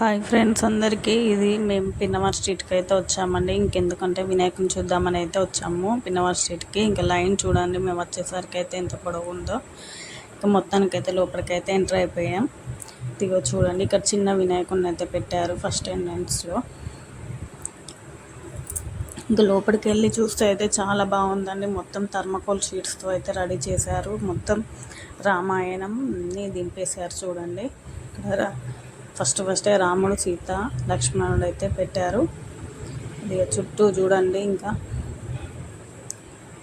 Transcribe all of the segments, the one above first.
Hi friends అందరికీ. ఇది మేము పిన్నవార్ స్ట్రీట్కి అయితే వచ్చామండి. ఇంకెందుకంటే వినాయకుని చూద్దామని అయితే వచ్చాము. పిన్నవార్ స్ట్రీట్కి ఇంకా లైన్ చూడండి. మేము వచ్చేసరికి అయితే ఎంత పొడవు ఉందో. ఇంకా మొత్తానికైతే లోపలికైతే ఎంటర్ అయిపోయాం. ఇదిగో చూడండి. ఇక్కడ చిన్న వినాయకుడిని అయితే పెట్టారు ఫస్ట్ ఎంట్రన్స్లో. ఇంకా లోపలికి వెళ్ళి చూస్తే అయితే చాలా బాగుందండి. మొత్తం థర్మకోల్ షీట్స్తో అయితే రెడీ చేశారు. మొత్తం రామాయణంని దింపేశారు చూడండి. ఇక్కడ ఫస్ట్ ఫస్టే రాముడు సీత లక్ష్మణుడు అయితే పెట్టారు. ఇది చుట్టూ చూడండి ఇంకా.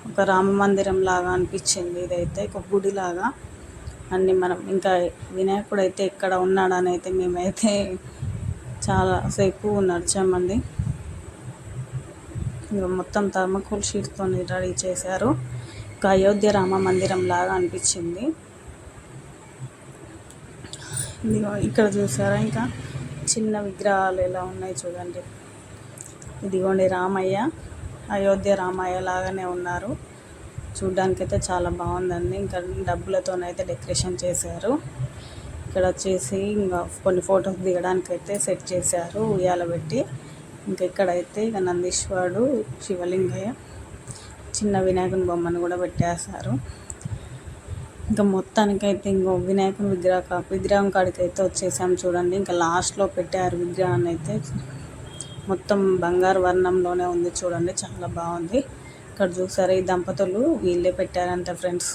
ఒక రామ మందిరం లాగా అనిపించింది ఇదైతే ఒక గుడిలాగా అన్ని మనం ఇంకా వినాయకుడు అయితే ఎక్కడ ఉన్నాడని అయితే మేమైతే చాలాసేపు నడిచామండి. ఇంకా మొత్తం థర్మకోల్ షీట్తో రెడీ చేశారు. ఒక అయోధ్య రామ మందిరం లాగా అనిపించింది. ఇదిగో ఇక్కడ చూసారా ఇంకా చిన్న విగ్రహాలు ఎలా ఉన్నాయి చూడండి. ఇదిగోండి రామయ్య అయోధ్య రామయ్య లాగానే ఉన్నారు. చూడ్డానికైతే చాలా బాగుందండి. ఇంకా డబ్బులతోనైతే డెకరేషన్ చేశారు. ఇక్కడ వచ్చేసి ఇంకా కొన్ని ఫొటోస్ దిగడానికి అయితే సెట్ చేశారు ఉయ్యాల పెట్టి. ఇంకా ఇక్కడైతే ఇక నందీశ్వరుడు శివలింగయ్య చిన్న వినాయకుని బొమ్మను కూడా పెట్టేశారు. ఇంకా మొత్తానికైతే ఇంకో వినాయకుని విగ్రహ విగ్రహం కాడికి అయితే వచ్చేసాం చూడండి. ఇంకా లాస్ట్లో పెట్టారు విగ్రహాన్ని అయితే మొత్తం బంగారు వర్ణంలోనే ఉంది చూడండి. చాలా బాగుంది. ఇక్కడ చూసారు ఈ దంపతులు? వీళ్ళే పెట్టారంట ఫ్రెండ్స్.